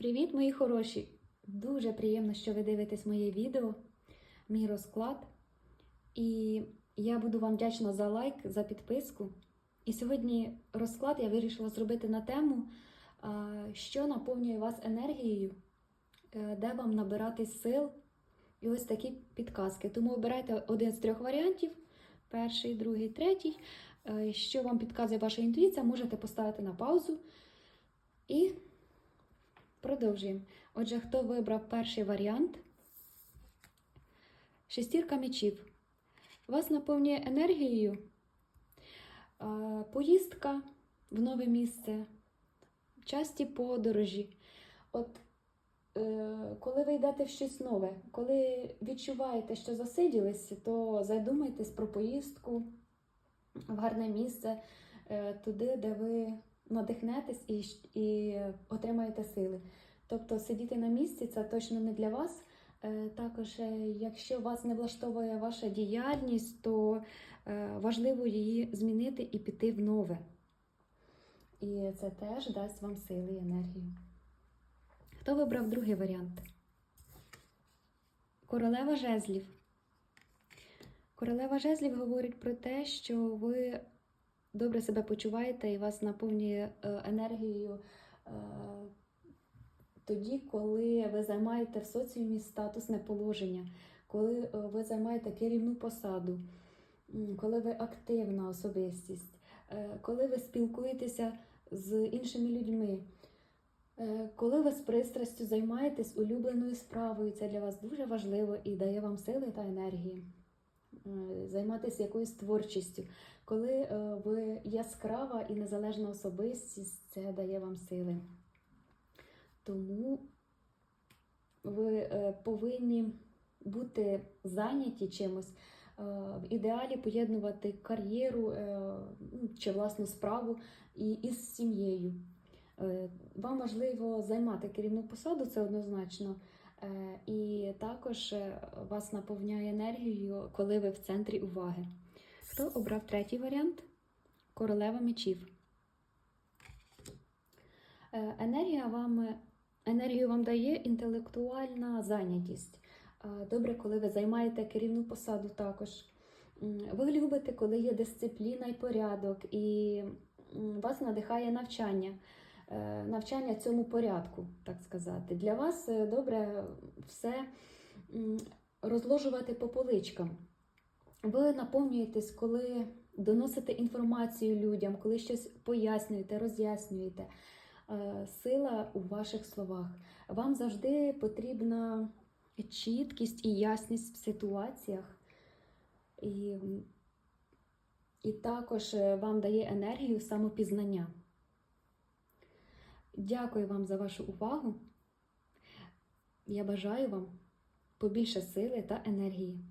Привіт, мої хороші! Дуже приємно, що ви дивитесь моє відео, мій розклад. І я буду вам вдячна за лайк, за підписку. І сьогодні розклад я вирішила зробити на тему, що наповнює вас енергією, е, де вам набирати сил. І ось такі підказки. Тому обирайте один з трьох варіантів: перший, другий, третій. Е, Що вам підказує ваша інтуїція, можете поставити на паузу. І Продовжуємо. Отже, хто вибрав перший варіант? Шестірка мечів. Вас наповнює енергією. Поїздка в нове місце, часті подорожі. От е, коли ви йдете в щось нове, коли відчуваєте, що засиділись, то задумайтесь про поїздку в гарне місце, е, туди, де ви надихнетесь і, і отримаєте сили. Тобто сидіти на місці це точно не для вас. Е, Також, е, якщо вас не влаштовує ваша діяльність, то е, важливо її змінити і піти в нове. І це теж дасть вам сили і енергію. Хто вибрав другий варіант? Королева жезлів. Королева жезлів говорить про те, що ви добре себе почуваєте і вас наповнює е, енергією е, тоді, коли ви займаєте в соціумі статусне положення, коли е, ви займаєте керівну посаду, коли ви активна особистість, коли ви спілкуєтеся з іншими людьми. Коли ви з пристрастю займаєтесь улюбленою справою, це для вас дуже важливо і дає вам сили та енергії. Е, Займатися якоюсь творчістю. Коли е, ви яскрава і незалежна особистість, це дає вам сили. Тому ви е, повинні бути зайняті чимось, в ідеалі поєднувати кар'єру ну, чи власну справу із сім'єю. Вам важливо займати керівну посаду, це однозначно. Е, І також е, вас наповняє енергією, коли ви в центрі уваги. Хто обрав третій варіант? Королева мечів. Е, Енергія вам, енергію вам дає інтелектуальна зайнятість. Добре, коли ви займаєте керівну посаду також. Ви любите, коли є дисципліна і порядок, і вас надихає навчання. Е, Навчання цьому порядку, так сказати. Для вас е, добре все розложувати по поличкам. Ви наповнюєтесь, коли доносите інформацію людям, коли щось пояснюєте, роз'яснюєте. Е, Сила у ваших словах. Вам завжди потрібна чіткість і ясність в ситуаціях. І, і також вам дає енергію самопізнання. Дякую вам за вашу увагу. Я бажаю вам побільше сили та енергії.